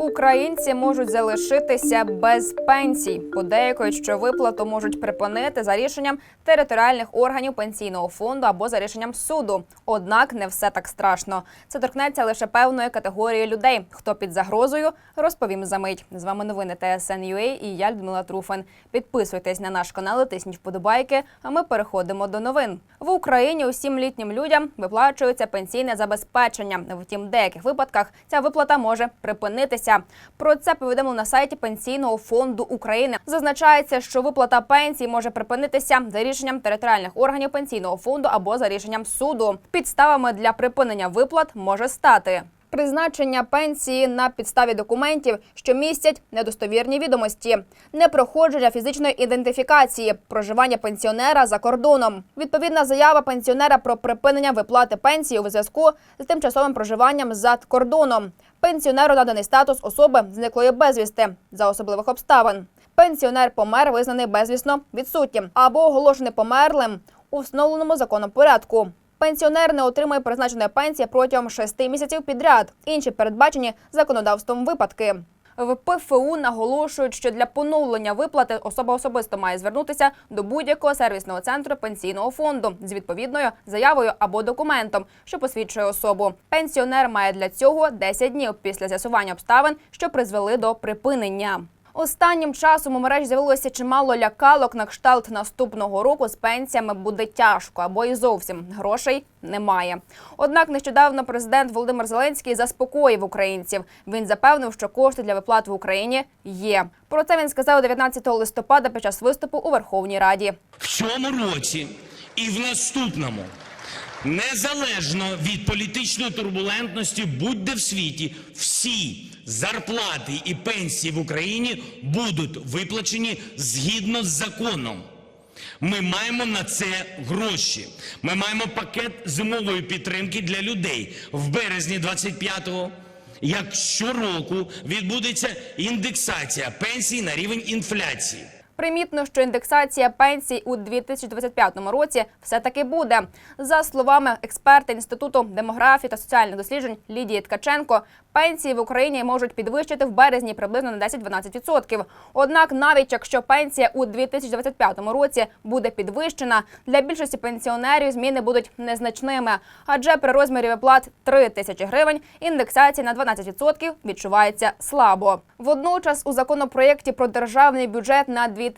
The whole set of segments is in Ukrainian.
Українці можуть залишитися без пенсій. Подейкують, що виплату можуть припинити за рішенням територіальних органів пенсійного фонду або за рішенням суду. Однак не все так страшно. Це торкнеться лише певної категорії людей. Хто під загрозою, розповім за мить. З вами новини ТСН.UA і я Людмила Труфан. Підписуйтесь на наш канал, тисніть вподобайки. А ми переходимо до новин. В Україні усім літнім людям виплачується пенсійне забезпечення. Втім, в деяких випадках ця виплата може припинитися. Про це повідомили на сайті Пенсійного фонду України. Зазначається, що виплата пенсій може припинитися за рішенням територіальних органів пенсійного фонду або за рішенням суду. Підставами для припинення виплат може стати. Призначення пенсії на підставі документів, що містять недостовірні відомості, непроходження фізичної ідентифікації, проживання пенсіонера за кордоном, відповідна заява пенсіонера про припинення виплати пенсії у зв'язку з тимчасовим проживанням за кордоном. Пенсіонеру наданий статус особи зниклої безвісти за особливих обставин. Пенсіонер помер, визнаний безвісно відсутнім або оголошений померлим у встановленому законом порядку. Пенсіонер не отримує призначеної пенсії протягом шести місяців підряд. Інші передбачені законодавством випадки. В ПФУ наголошують, що для поновлення виплати особа особисто має звернутися до будь-якого сервісного центру пенсійного фонду з відповідною заявою або документом, що посвідчує особу. Пенсіонер має для цього 10 днів після з'ясування обставин, що призвели до припинення. Останнім часом у мережі з'явилося чимало лякалок на кшталт наступного року з пенсіями буде тяжко або і зовсім грошей немає. Однак нещодавно президент Володимир Зеленський заспокоїв українців. Він запевнив, що кошти для виплат в Україні є. Про це він сказав 19 листопада під час виступу у Верховній Раді. в цьому році і в наступному, незалежно від політичної турбулентності, будь-де в світі, всі зарплати і пенсії в Україні будуть виплачені згідно з законом. Ми маємо на це гроші. Ми маємо пакет зимової підтримки для людей в березні 25-го. Як щороку відбудеться індексація пенсій на рівень інфляції. Примітно, що індексація пенсій у 2025 році все-таки буде. За словами експерта Інституту демографії та соціальних досліджень Лідії Ткаченко, пенсії в Україні можуть підвищити в березні приблизно на 10-12%. Однак, навіть якщо пенсія у 2025 році буде підвищена, для більшості пенсіонерів зміни будуть незначними, адже при розмірі виплат 3 тисячі гривень індексація на 12% відчувається слабо. Водночас у законопроєкті про державний бюджет на 2025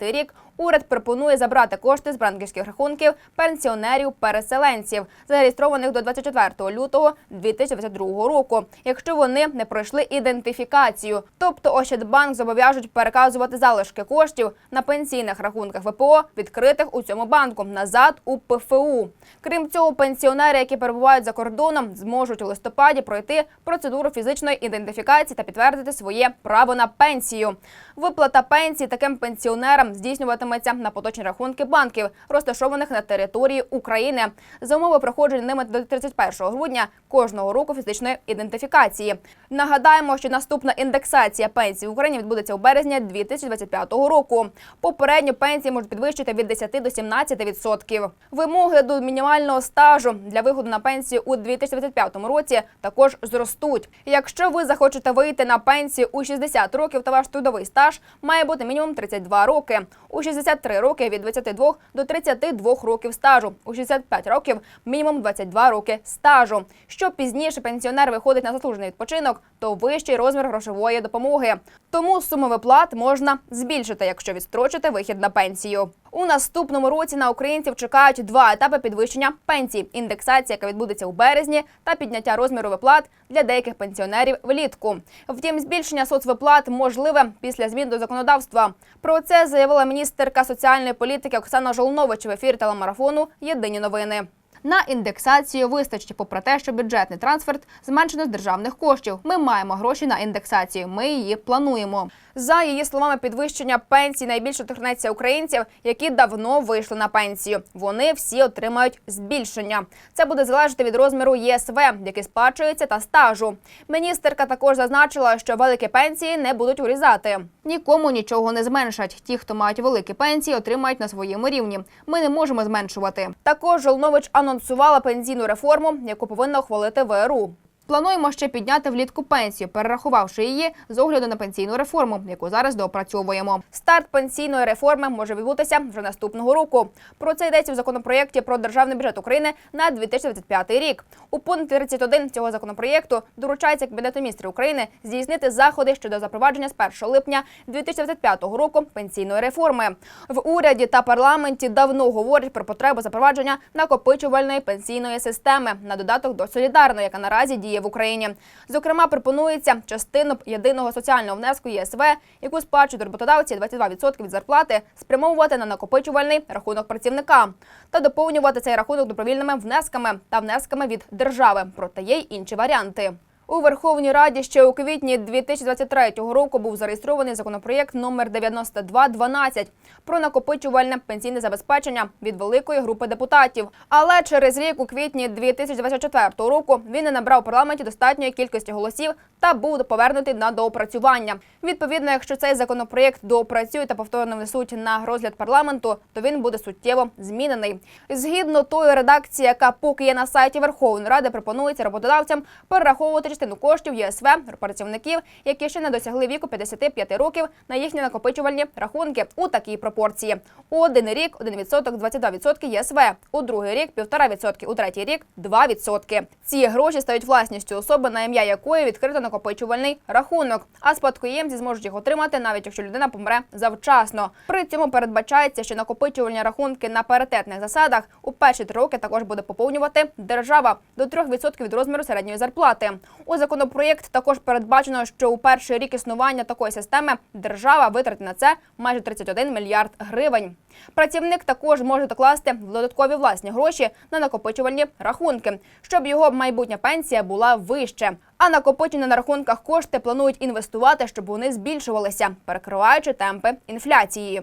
рік уряд пропонує забрати кошти з банківських рахунків пенсіонерів-переселенців, зареєстрованих до 24 лютого 2022 року, якщо вони не пройшли ідентифікацію. Тобто Ощадбанк зобов'яжуть переказувати залишки коштів на пенсійних рахунках ВПО, відкритих у цьому банку, назад у ПФУ. Крім цього, пенсіонери, які перебувають за кордоном, зможуть у листопаді пройти процедуру фізичної ідентифікації та підтвердити своє право на пенсію. Виплата пенсії таким пенсіонерам здійснюватиметься на поточні рахунки банків, розташованих на території України, за умови проходження ними до 31 грудня кожного року фізичної ідентифікації. Нагадаємо, що наступна індексація пенсій в Україні відбудеться у березні 2025 року. Попередньо пенсії можуть підвищити від 10 до 17%. Вимоги до мінімального стажу для виходу на пенсію у 2025 році також зростуть. Якщо ви захочете вийти на пенсію у 60 років, то ваш трудовий стаж має бути мінімум 32 роки. У 63 роки від 22 до 32 років стажу. У 65 років мінімум 22 роки стажу. Що пізніше пенсіонер виходить на заслужений відпочинок, то вищий розмір грошової допомоги. Тому суму виплат можна збільшити, якщо відстрочити вихід на пенсію. У наступному році на українців чекають два етапи підвищення пенсій: індексація, яка відбудеться у березні, та підняття розміру виплат для деяких пенсіонерів влітку. Втім, збільшення соцвиплат можливе після змін до законодавства. Про це заявила міністерка соціальної політики Оксана Жолнович в ефірі телемарафону Єдині новини. На індексацію вистачить, попри те, що бюджетний трансферт зменшено з державних коштів. Ми маємо гроші на індексацію. Ми її плануємо. За її словами, підвищення пенсій найбільше торкнеться українців, які давно вийшли на пенсію. Вони всі отримають збільшення. Це буде залежати від розміру ЄСВ, який сплачується, та стажу. Міністерка також зазначила, що великі пенсії не будуть урізати. Нікому нічого не зменшать. Ті, хто мають великі пенсії, отримають на своєму рівні. Ми не можемо зменшувати. Також Жолнович анонсувала пенсійну реформу, яку повинна ухвалити ВРУ. Плануємо ще підняти влітку пенсію, перерахувавши її з огляду на пенсійну реформу, яку зараз доопрацьовуємо. Старт пенсійної реформи може відбутися вже наступного року. Про це йдеться в законопроєкті про державний бюджет України на 2025 рік. У пункті 31 цього законопроєкту доручається Кабінету міністрів України здійснити заходи щодо запровадження з 1 липня 2025 року пенсійної реформи. В уряді та парламенті давно говорять про потребу запровадження накопичувальної пенсійної системи на додаток до солідарної, яка наразі діє в Україні. Зокрема, пропонується частину єдиного соціального внеску ЄСВ, яку сплачують роботодавці 22% від зарплати, спрямовувати на накопичувальний рахунок працівника та доповнювати цей рахунок добровільними внесками та внесками від держави. Проте є й інші варіанти. У Верховній Раді ще у квітні 2023 року був зареєстрований законопроєкт номер 9212 про накопичувальне пенсійне забезпечення від великої групи депутатів. Але через рік, у квітні 2024 року, він не набрав у парламенті достатньої кількості голосів та був повернутий на доопрацювання. Відповідно, якщо цей законопроєкт доопрацюють та повторно внесуть на розгляд парламенту, то він буде суттєво змінений. Згідно тої редакції, яка поки є на сайті Верховної Ради, пропонується роботодавцям перераховувати частину коштів ЄСВ працівників, які ще не досягли віку 55 років на їхні накопичувальні рахунки у такій пропорції. У один рік 1%, 22% ЄСВ, у другий рік 1,5%, у третій рік 2%. Ці гроші стають власністю особи, на ім'я якої відкрито накопичувальний рахунок, а спадкоємці зможуть їх отримати, навіть якщо людина помре завчасно. При цьому передбачається, що накопичувальні рахунки на паритетних засадах у перші три роки також буде поповнювати держава до 3% від розміру середньої зарплати. У законопроєкт також передбачено, що у перший рік існування такої системи держава витратить на це майже 31 мільярд гривень. Працівник також може докласти додаткові власні гроші на накопичувальні рахунки, щоб його майбутня пенсія була вище. А накопичені на рахунках кошти планують інвестувати, щоб вони збільшувалися, перекриваючи темпи інфляції.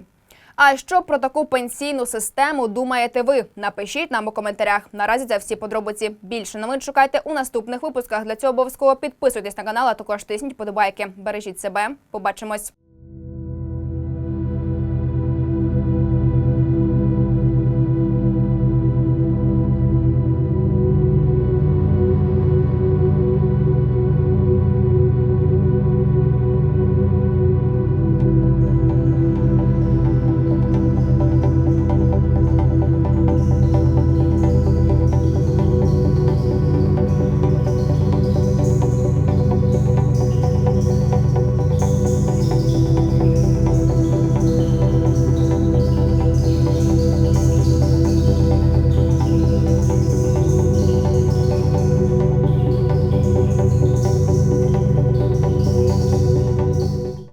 А що про таку пенсійну систему думаєте ви? Напишіть нам у коментарях. Наразі це всі подробиці. Більше новин шукайте у наступних випусках. Для цього обов'язково підписуйтесь на канал, а також тисніть подобайки. Бережіть себе. Побачимось.